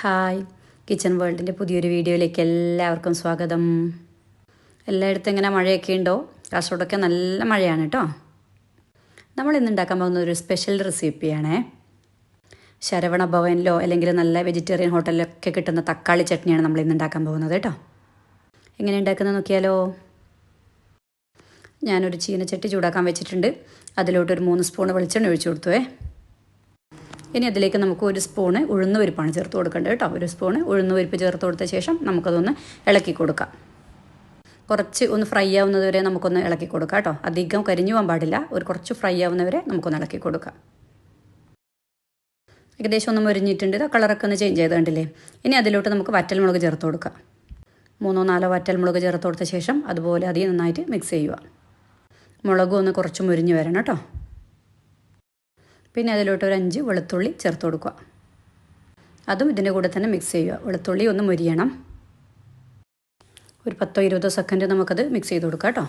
Hi kitchen വേൾഡിന്റെ പുതിയൊരു വീഡിയോയിലേക്ക് എല്ലാവർക്കും സ്വാഗതം. എല്ലായിടത്തും ഇങ്ങനെ മഴയൊക്കെ ഉണ്ടോ? കാസർഗോഡൊക്കെ നല്ല മഴയാണ് കേട്ടോ നമ്മൾ ഇന്ന് ഉണ്ടാക്കാൻ പോകുന്ന ഒരു സ്പെഷ്യൽ റെസിപ്പിയാണേ ശരവണ ഭവനിലോ അല്ലെങ്കിൽ നല്ല വെജിറ്റേറിയൻ ഹോട്ടലിലൊക്കെ കിട്ടുന്ന തക്കാളി ചട്നിയാണ് നമ്മൾ ഇന്ന് ഉണ്ടാക്കാൻ പോകുന്നത് കേട്ടോ എങ്ങനെ ഉണ്ടാക്കുന്നത് നോക്കിയാലോ? ഞാനൊരു ചീനച്ചട്ടി ചൂടാക്കാൻ വെച്ചിട്ടുണ്ട്. അതിലോട്ടൊരു മൂന്ന് സ്പൂൺ വെളിച്ചെണ്ണ ഒഴിച്ചു കൊടുത്തുവേ ഇനി അതിലേക്ക് നമുക്ക് ഒരു സ്പൂണ് ഉഴുന്ന് പരിപ്പാണ് ചേർത്ത് കൊടുക്കേണ്ടത് കേട്ടോ. ഒരു സ്പൂണ് ഉഴുന്ന് പരിപ്പ് ചേർത്ത് കൊടുത്ത ശേഷം നമുക്കതൊന്ന് ഇളക്കി കൊടുക്കാം. കുറച്ച് ഒന്ന് ഫ്രൈ ആവുന്നത് വരെ നമുക്കൊന്ന് ഇളക്കി കൊടുക്കാം കേട്ടോ. അധികം കരിഞ്ഞു പോകാൻ പാടില്ല. ഒരു കുറച്ച് ഫ്രൈ ആവുന്നവരെ നമുക്കൊന്ന് ഇളക്കി കൊടുക്കാം. ഏകദേശം ഒന്ന് മുരിഞ്ഞിട്ടുണ്ട്. ആ കളറൊക്കെ ഒന്ന് ചേഞ്ച് ചെയ്ത് കണ്ടില്ലേ? ഇനി അതിലോട്ട് നമുക്ക് വറ്റൽമുളക് ചേർത്ത് കൊടുക്കാം. മൂന്നോ നാലോ വറ്റൽമുളക് ചേർത്ത് കൊടുത്ത ശേഷം അതുപോലെ അധികം നന്നായിട്ട് മിക്സ് ചെയ്യുക. മുളകും ഒന്ന് കുറച്ച് മുരിഞ്ഞ് വരണം കേട്ടോ. പിന്നെ അതിലോട്ട് ഒരു അഞ്ച് വെളുത്തുള്ളി ചേർത്ത് കൊടുക്കുക. അതും ഇതിന്റെ കൂടെ തന്നെ മിക്സ് ചെയ്യുക. വെളുത്തുള്ളി ഒന്ന് മുരിയണം. ഒരു പത്തോ ഇരുപതോ സെക്കൻഡ് നമുക്കത് മിക്സ് ചെയ്ത് കൊടുക്കാം കേട്ടോ.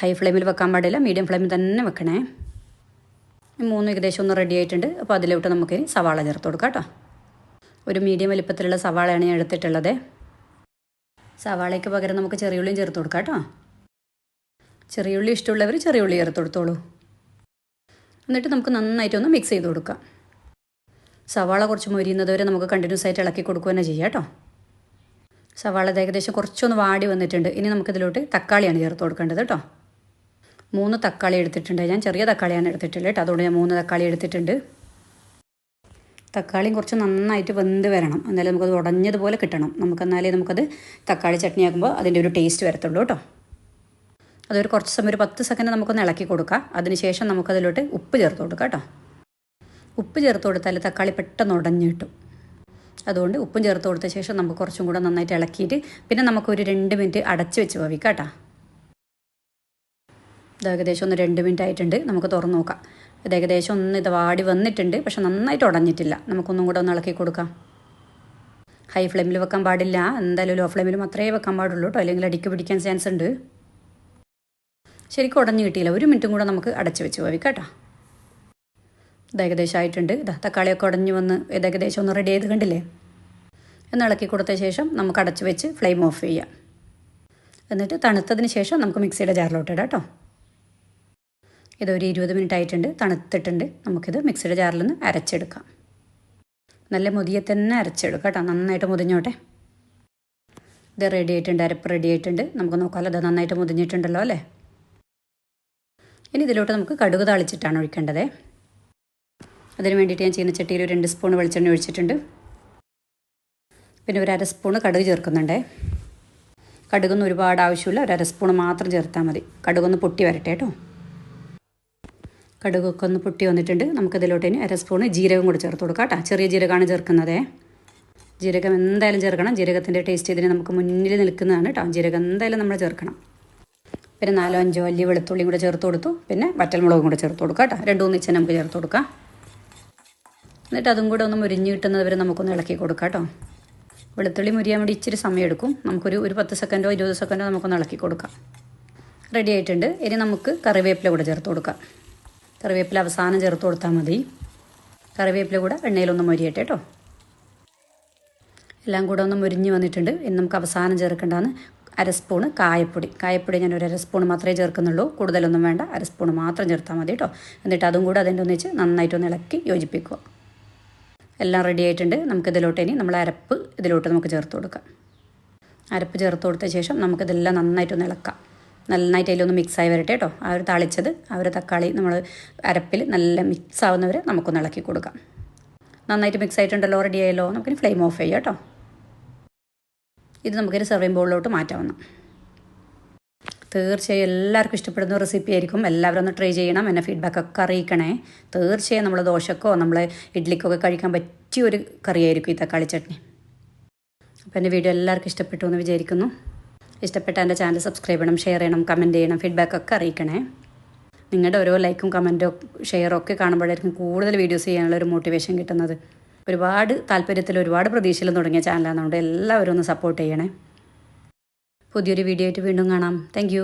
ഹൈ ഫ്ലെയിമിൽ വെക്കാൻ പാടില്ല. മീഡിയം ഫ്ലെയിമിൽ തന്നെ വെക്കണേ. മൂന്ന് ഏകദേശം ഒന്ന് റെഡി ആയിട്ടുണ്ട്. അപ്പോൾ അതിലോട്ട് നമുക്ക് സവാള ചേർത്ത് കൊടുക്കാം കേട്ടോ. ഒരു മീഡിയം വലിപ്പത്തിലുള്ള സവാളയാണ് ഞാൻ എടുത്തിട്ടുള്ളത്. സവാളയ്ക്ക് പകരം നമുക്ക് ചെറിയുള്ളിയും ചേർത്ത് കൊടുക്കാം കേട്ടോ. ചെറിയുള്ളി ഇഷ്ടമുള്ളവർ ചെറിയുള്ളി ചേർത്ത് കൊടുത്തോളൂ. എന്നിട്ട് നമുക്ക് നന്നായിട്ട് ഒന്ന് മിക്സ് ചെയ്ത് കൊടുക്കാം. സവാള കുറച്ച് മൊരിയുന്നത് വരെ നമുക്ക് കണ്ടിന്യൂസ് ആയിട്ട് ഇളക്കി കൊടുക്കുക തന്നെ ചെയ്യാം കേട്ടോ സവാള ഏകദേശം കുറച്ചൊന്ന് വാടി വന്നിട്ടുണ്ട്. ഇനി നമുക്കിതിലോട്ട് തക്കാളിയാണ് ചേർത്ത് കൊടുക്കേണ്ടത് കേട്ടോ മൂന്ന് തക്കാളി എടുത്തിട്ടുണ്ട്. ഞാൻ ചെറിയ തക്കാളിയാണ് എടുത്തിട്ടുള്ളത് കേട്ടോ അതുകൊണ്ട് ഞാൻ മൂന്ന് തക്കാളി എടുത്തിട്ടുണ്ട്. തക്കാളിയും കുറച്ച് നന്നായിട്ട് വെന്ത് വരണം. എന്നാലേ നമുക്കത് ഉടഞ്ഞതുപോലെ കിട്ടണം. നമുക്കെന്നാലേ നമുക്കത് തക്കാളി ചട്നി ആക്കുമ്പോൾ അതിന്റെ ഒരു ടേസ്റ്റ് വരത്തുള്ളൂ കേട്ടോ അതൊരു കുറച്ച് സമയം ഒരു പത്ത് സെക്കൻഡ് നമുക്കൊന്ന് ഇളക്കി കൊടുക്കാം. അതിനുശേഷം നമുക്കതിലോട്ട് ഉപ്പ് ചേർത്ത് കൊടുക്കാം കേട്ടോ. ഉപ്പ് ചേർത്ത് കൊടുത്താൽ തക്കാളി പെട്ടെന്ന് ഉടഞ്ഞു കിട്ടും. അതുകൊണ്ട് ഉപ്പും ചേർത്ത് കൊടുത്ത ശേഷം നമുക്ക് കുറച്ചും കൂടെ നന്നായിട്ട് ഇളക്കിയിട്ട് പിന്നെ നമുക്കൊരു രണ്ട് മിനിറ്റ് അടച്ച് വെച്ച് വേവിക്കാം കേട്ടോ. ഇത് ഏകദേശം ഒന്ന് രണ്ട് മിനിറ്റ് ആയിട്ടുണ്ട്. നമുക്ക് തുറന്നു നോക്കാം. ഇത് ഏകദേശം ഒന്ന് ഇത് വാടി വന്നിട്ടുണ്ട്. പക്ഷെ നന്നായിട്ട് ഉടഞ്ഞിട്ടില്ല. നമുക്കൊന്നും കൂടെ ഒന്ന് ഇളക്കി കൊടുക്കാം. ഹൈ ഫ്ലെയിമിൽ വെക്കാൻ പാടില്ല. എന്തായാലും ലോ ഫ്ലെയിമിൽ മാത്രമേ വെക്കാൻ പാടുള്ളൂ കേട്ടോ. അല്ലെങ്കിൽ അടിക്ക് പിടിക്കാൻ ചാൻസ് ഉണ്ട്. ശരിക്കും ഉടഞ്ഞു കിട്ടിയില്ല. ഒരു മിനിറ്റും കൂടെ നമുക്ക് അടച്ചു വെച്ച് വേവിക്കാം കേട്ടോ. ഇത് ഏകദേശം ആയിട്ടുണ്ട്. ഇതാ തക്കാളിയൊക്കെ ഉടഞ്ഞു വന്ന് ഇത് ഏകദേശം ഒന്ന് റെഡി ചെയ്ത് കണ്ടില്ലേ? എന്ന് ഇളക്കി കൊടുത്ത ശേഷം നമുക്ക് അടച്ചു വെച്ച് ഫ്ലെയിം ഓഫ് ചെയ്യാം. എന്നിട്ട് തണുത്തതിന് ശേഷം നമുക്ക് മിക്സിയുടെ ജാറിലോട്ട് ഇടാം കേട്ടോ. ഇതൊരു ഇരുപത് മിനിറ്റ് ആയിട്ടുണ്ട്. തണുത്തിട്ടുണ്ട്. നമുക്കിത് മിക്സിയുടെ ജാറിൽ നിന്ന് അരച്ചെടുക്കാം. നല്ല മുതിയെ തന്നെ അരച്ചെടുക്കാം കേട്ടോ. നന്നായിട്ട് മുതിഞ്ഞോട്ടെ. ഇത് റെഡി ആയിട്ടുണ്ട്. അരപ്പ് റെഡി ആയിട്ടുണ്ട്. നമുക്ക് നോക്കാമല്ലോ ഇത് നന്നായിട്ട് മുതിഞ്ഞിട്ടുണ്ടല്ലോ അല്ലേ? ഇനി ഇതിലോട്ട് നമുക്ക് കടുക് താളിച്ചിട്ടാണ് ഒഴിക്കേണ്ടത്. അതിന് വേണ്ടിയിട്ട് ഞാൻ ചീനച്ചട്ടിയിൽ ഒരു രണ്ട് സ്പൂൺ വെളിച്ചെണ്ണ ഒഴിച്ചിട്ടുണ്ട്. പിന്നെ ഒരു അര സ്പൂണ് കടുക് ചേർക്കുന്നുണ്ട്. കടുകൊന്നും ഒരുപാട് ആവശ്യമില്ല. ഒരു അര സ്പൂൺ മാത്രം ചേർത്താൽ മതി. കടുകൊന്ന് പൊട്ടി വരട്ടെ കേട്ടോ. കടുകൊക്കെ ഒന്ന് പൊട്ടി വന്നിട്ടുണ്ട്. നമുക്കതിലോട്ട് ഇനി അര സ്പൂണ് ജീരകം കൂടി ചേർത്ത് കൊടുക്കാം കേട്ടോ. ചെറിയ ജീരകമാണ് ചേർക്കുന്നതേ. ജീരകം എന്തായാലും ചേർക്കണം. ജീരകത്തിന്റെ ടേസ്റ്റ് ഇതിന് നമുക്ക് മുന്നിൽ നിൽക്കുന്നതാണ് കേട്ടോ. ജീരകം എന്തായാലും നമ്മൾ ചേർക്കണം. പിന്നെ നാലോ അഞ്ചോ വലിയ വെളുത്തുള്ളിയും കൂടെ ചേർത്ത് കൊടുത്തു. പിന്നെ വറ്റൽമുളകും കൂടെ ചേർത്ത് കൊടുക്കുക കേട്ടോ. രണ്ടു മൂന്ന് ഇച്ച നമുക്ക് ചേർത്ത് കൊടുക്കാം. എന്നിട്ട് അതും കൂടെ ഒന്ന് മുരിഞ്ഞ് കിട്ടുന്നത് വരെ നമുക്കൊന്ന് ഇളക്കി കൊടുക്കാം കേട്ടോ. വെളുത്തുള്ളി മുരിയാൻ വേണ്ടി ഇച്ചിരി സമയം എടുക്കും. നമുക്കൊരു ഒരു പത്ത് സെക്കൻഡോ ഇരുപത് സെക്കൻഡോ നമുക്കൊന്ന് ഇളക്കി കൊടുക്കാം. റെഡി ആയിട്ടുണ്ട്. ഇനി നമുക്ക് കറിവേപ്പില കൂടെ ചേർത്ത് കൊടുക്കാം. കറിവേപ്പില അവസാനം ചേർത്ത് കൊടുത്താൽ മതി. കറിവേപ്പില കൂടെ എണ്ണയിലൊന്ന് മുരിയട്ടെ കേട്ടോ. എല്ലാം കൂടെ ഒന്ന് മുരിഞ്ഞ് വന്നിട്ടുണ്ട്. ഇനി നമുക്ക് അവസാനം ചേർക്കേണ്ടതാണ് അര കായപ്പൊടി. കായപ്പൊടി ഞാൻ ഒരു അര സ്പൂൺ മാത്രമേ ചേർക്കുന്നുള്ളൂ. കൂടുതലൊന്നും വേണ്ട. അര സ്പൂൺ മാത്രം ചേർത്താൽ മതി കേട്ടോ. എന്നിട്ട് അതും കൂടെ അതിന്റെ ഒന്നിച്ച് നന്നായിട്ടൊന്ന് ഇളക്കി യോജിപ്പിക്കുക. എല്ലാം റെഡി ആയിട്ടുണ്ട്. നമുക്ക് ഇതിലോട്ട് ഇനി നമ്മൾ അരപ്പ് ഇതിലോട്ട് നമുക്ക് ചേർത്ത് കൊടുക്കാം. അരപ്പ് ചേർത്ത് കൊടുത്ത ശേഷം നമുക്കിതെല്ലാം നന്നായിട്ടൊന്ന് ഇളക്കാം. നന്നായിട്ട് അതിലൊന്ന് മിക്സായി വരട്ടെ കേട്ടോ. ആ ഒരു തളിച്ചത് ആ ഒരു തക്കാളി നമ്മൾ അരപ്പിൽ നല്ല മിക്സ് ആവുന്നവരെ നമുക്കൊന്ന് ഇളക്കി കൊടുക്കാം. നന്നായിട്ട് മിക്സ് ആയിട്ടുണ്ടല്ലോ? റെഡി ആയല്ലോ? നമുക്കിനി ഫ്ലെയിം ഓഫ് ചെയ്യാം കേട്ടോ. ഇത് നമുക്കൊരു സെർവിങ് ബോളിലോട്ട് മാറ്റാവുന്ന. തീർച്ചയായും എല്ലാവർക്കും ഇഷ്ടപ്പെടുന്ന റെസിപ്പി ആയിരിക്കും. എല്ലാവരും ഒന്ന് ട്രൈ ചെയ്യണം. എന്നെ ഫീഡ്ബാക്കൊക്കെ അറിയിക്കണേ. തീർച്ചയായും നമ്മൾ ദോശക്കോ നമ്മൾ ഇഡ്ലിക്കൊക്കെ കഴിക്കാൻ പറ്റിയ ഒരു കറിയായിരിക്കും ഈ തക്കാളി ചട്നി. അപ്പോൾ എന്റെ വീഡിയോ എല്ലാവർക്കും ഇഷ്ടപ്പെട്ടു എന്ന് വിചാരിക്കുന്നു. ഇഷ്ടപ്പെട്ട എന്റെ ചാനൽ സബ്സ്ക്രൈബ് ചെയ്യണം ഷെയർ ചെയ്യണം കമന്റ് ചെയ്യണം ഫീഡ്ബാക്ക് ഒക്കെ അറിയിക്കണേ. നിങ്ങളുടെ ഓരോ ലൈക്കും കമന്റും ഷെയറും ഒക്കെ കാണുമ്പോഴായിരിക്കും കൂടുതൽ വീഡിയോസ് ചെയ്യാനുള്ള ഒരു മോട്ടിവേഷൻ കിട്ടുന്നത്. ഒരുപാട് താല്പര്യത്തിൽ ഒരുപാട് പ്രതീക്ഷയിൽ തുടങ്ങിയ ചാനലാണ്. അതുകൊണ്ട് എല്ലാവരും ഒന്ന് സപ്പോർട്ട് ചെയ്യണേ. പുതിയൊരു വീഡിയോ ആയിട്ട് വീണ്ടും കാണാം. താങ്ക്